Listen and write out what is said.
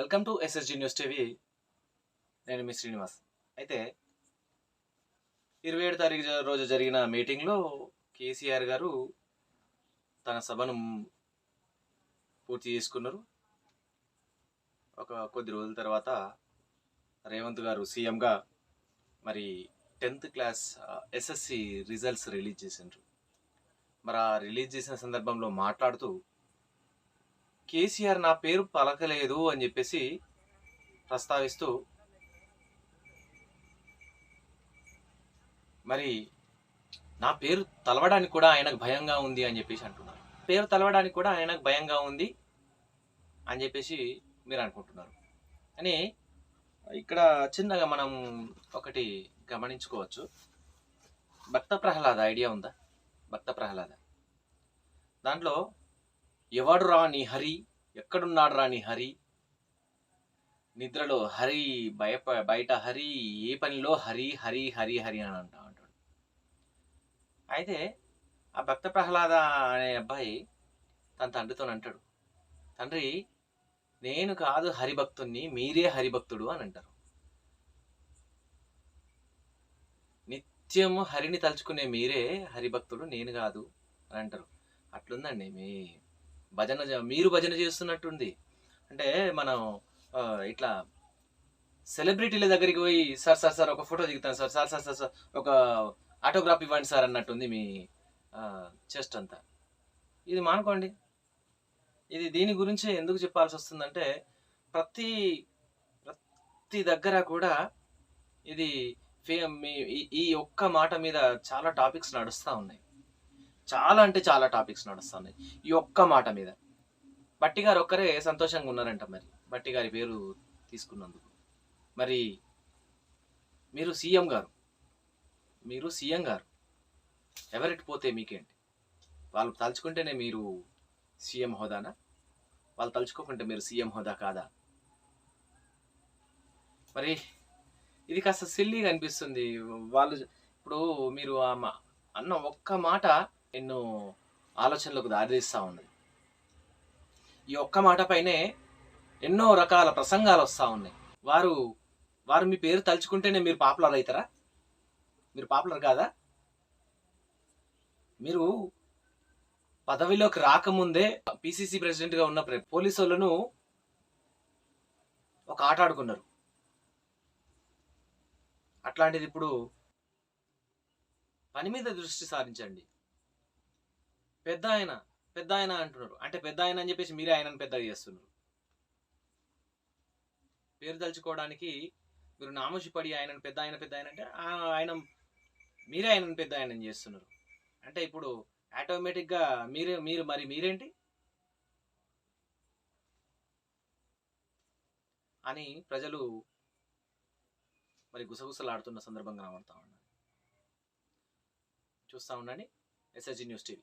Welcome to SSG news TV. నేను మీ శ్రీనివాస్. అయితే ఇరవై ఏడు తారీఖు రోజు జరిగిన మీటింగ్లో కేసీఆర్ గారు తన సభను పూర్తి చేసుకున్నారు. ఒక కొద్ది రోజుల తర్వాత రేవంత్ గారు సీఎంగా మరి tenth class SSC results release చేసిండ్రు. మరి ఆ రిలీజ్ చేసిన సందర్భంలో మాట్లాడుతూ కేసీఆర్ నా పేరు పలకలేదు అని చెప్పేసి ప్రస్తావిస్తూ మరి నా పేరు తలవడానికి కూడా ఆయనకు భయంగా ఉంది అని చెప్పేసి అంటున్నారు. పేరు తలవడానికి కూడా ఆయనకు భయంగా ఉంది అని చెప్పేసి మీరు అనుకుంటున్నారు. అని ఇక్కడ చిన్నగా మనం ఒకటి గమనించుకోవచ్చు. భక్త ప్రహ్లాద ఐడియా ఉందా? భక్త ప్రహ్లాద దాంట్లో ఎవడు రా నీ హరి? ఎక్కడున్నాడు రా నీ హరి? నిద్రలో హరి భయప బయట హరి ఏ పనిలో హరి హరి హరి హరి అని అంటా అంటాడు అయితే ఆ భక్త ప్రహ్లాద అనే అబ్బాయి తన తండ్రితో అంటాడు తండ్రి నేను కాదు హరిభక్తుణ్ణి మీరే హరిభక్తుడు అని అంటారు. నిత్యము హరిని తలుచుకునే మీరే హరిభక్తుడు నేను కాదు అని అంటారు. అట్లుందండి మీ భజన మీరు భజన చేస్తున్నట్టుంది. అంటే మనం ఇట్లా సెలబ్రిటీల దగ్గరికి పోయి సార్ సార్ సార్ ఒక ఫోటో దిగుతాను sir sir sir sir sir ఒక ఆటోగ్రాఫ్ ఇవ్వండి సార్ అన్నట్టుంది మీ చెస్ట్ అంతా. ఇది మానుకోండి. ఇది దీని గురించి ఎందుకు చెప్పాల్సి వస్తుందంటే ప్రతి ప్రతి దగ్గర కూడా ఇది ఫే- మీ- ఈ- ఈ ఒక్క మాట మీద చాలా టాపిక్స్ నడుస్తూ ఉన్నాయి. చాలా అంటే చాలా టాపిక్స్ నడుస్తున్నాయి. ఈ ఒక్క మాట మీద. బట్టి గారు ఒక్కరే సంతోషంగా ఉన్నారంట మరి. బట్టి గారి పేరు తీసుకున్నందుకు. మరి మీరు సీఎం గారు మీరు సీఎం గారు ఎవరెట్ పోతే మీకేంటి? వాళ్ళు తలుచుకుంటేనే మీరు సీఎం హోదానా? వాళ్ళు తలుచుకోకుంటే మీరు సీఎం హోదా కాదా? మరి ఇది కాస్త సిల్లీగా అనిపిస్తుంది. వాళ్ళు ఇప్పుడు మీరు ఆ మా- అన్న ఒక్క మాట ఎన్నో ఆలోచనలకు దారితీస్తూ ఉన్నది. ఈ ఒక్క మాట పైనే ఎన్నో రకాల ప్రసంగాలు వస్తూ ఉన్నాయి. వారు వారు మీ పేరు తలుచుకుంటేనే మీరు పాపులర్ అవుతారా మీరు పాపులర్ కాదా? మీరు పదవిలోకి రాకముందే పిసిసి ప్రెసిడెంట్గా ఉన్న ప్రె- పోలీసు వాళ్ళను ఒక ఆట ఆడుకున్నారు. అట్లాంటిది ఇప్పుడు పని మీద దృష్టి సారించండి. పెద్ద ఆయన పెద్ద ఆయన అంటున్నారు. అంటే పెద్ద ఆయన అని చెప్పేసి మీరే ఆయనను పెద్దగా చేస్తున్నారు. పేరు తలుచుకోవడానికి మీరు నామోషి పడి ఆయనను పెద్ద ఆయన పెద్ద ఆయన అంటే ఆ ఆయన మీరే ఆయనను పెద్ద ఆయన చేస్తున్నారు. అంటే ఇప్పుడు ఆటోమేటిక్గా మీరే మీరు మరి మీరేంటి? అని ప్రజలు మరి గుసగుసలాడుతున్న సందర్భంగా కనబడతా ఉన్నాను చూస్తూ ఉండండి. SSG news TV